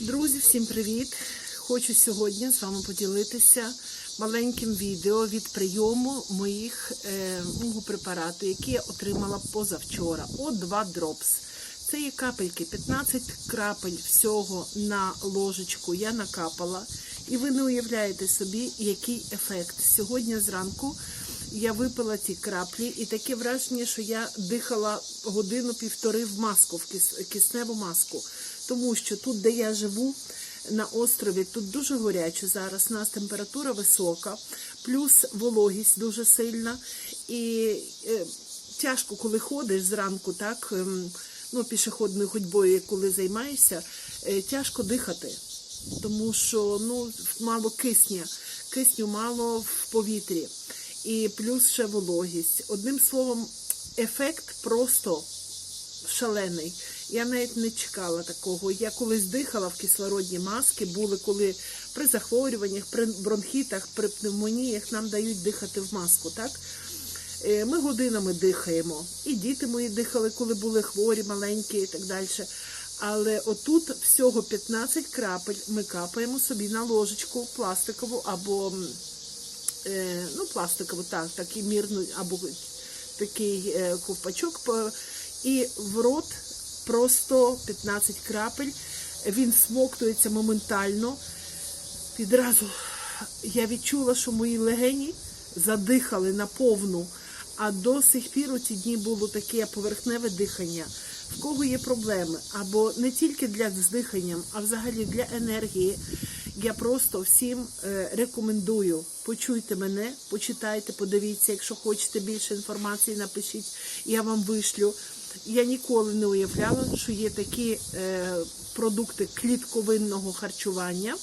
Друзі, всім привіт! Хочу сьогодні з вами поділитися маленьким відео від прийому моїх е, мого препарату, я отримала позавчора. О2 Drops. Це є капельки, 15 крапель всього на ложечку я накапала. І ви не уявляєте собі, який ефект. Сьогодні зранку я випила ці краплі, і таке враження, що я дихала годину-півтори в маску, в кис- кисневу маску. Тому що тут, де я живу, на острові, тут дуже горяче зараз. У нас температура висока, плюс вологість дуже сильна. І е, тяжко, коли ходиш зранку, так ем, ну, пішохідною ходьбою, коли займаєшся, е, тяжко дихати, тому що ну, мало кисня, кисню мало в повітрі, і плюс ще вологість. Одним словом, ефект просто шалений. Я навіть не чекала такого. Я колись дихала в кислородні маски, були коли при захворюваннях, при бронхітах, при пневмоніях нам дають дихати в маску, так? Е, Ми годинами дихаємо. І діти мої дихали, коли були хворі, маленькі і так далі. Але отут всього 15 крапель ми капаємо собі на ложечку пластикову або ну, пластикову, так, такий мірний, або такий е, ковпачок. І в рот просто 15 крапель. Він смоктується моментально. Відразу я відчула, що мої легені задихали на повну. А до сих пір у ці дні було таке поверхневе дихання. В кого є проблеми, або не тільки для з а взагалі для енергії. Я просто всім е, рекомендую. Почуйте мене, почитайте, подивіться. Якщо хочете більше інформації, напишіть, я вам вишлю. Я ніколи не уявляла, що є такі е, продукти клітковинного харчування.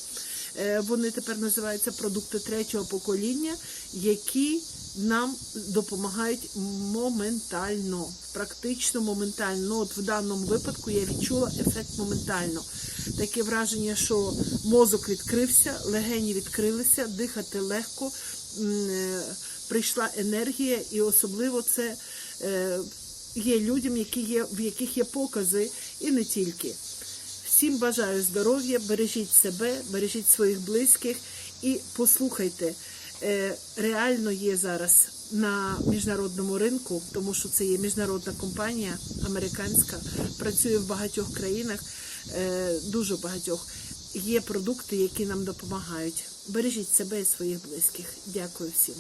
Е, Вони тепер називаються продукти третього покоління, які нам допомагають моментально, практично моментально. Ну, От в даному випадку я відчула ефект моментально. Таке враження, що мозок відкрився, легені відкрилися, дихати легко, е, прийшла енергія, і особливо це е, є людям, які є, в яких є покази, і не тільки. Всім бажаю здоров'я, бережіть себе, бережіть своїх близьких і послухайте, е, реально є зараз на міжнародному ринку, тому що це є міжнародна компанія американська, працює в багатьох країнах, е, дуже багатьох. Є продукти, які нам допомагають. Бережіть себе і своїх близьких. Дякую всім.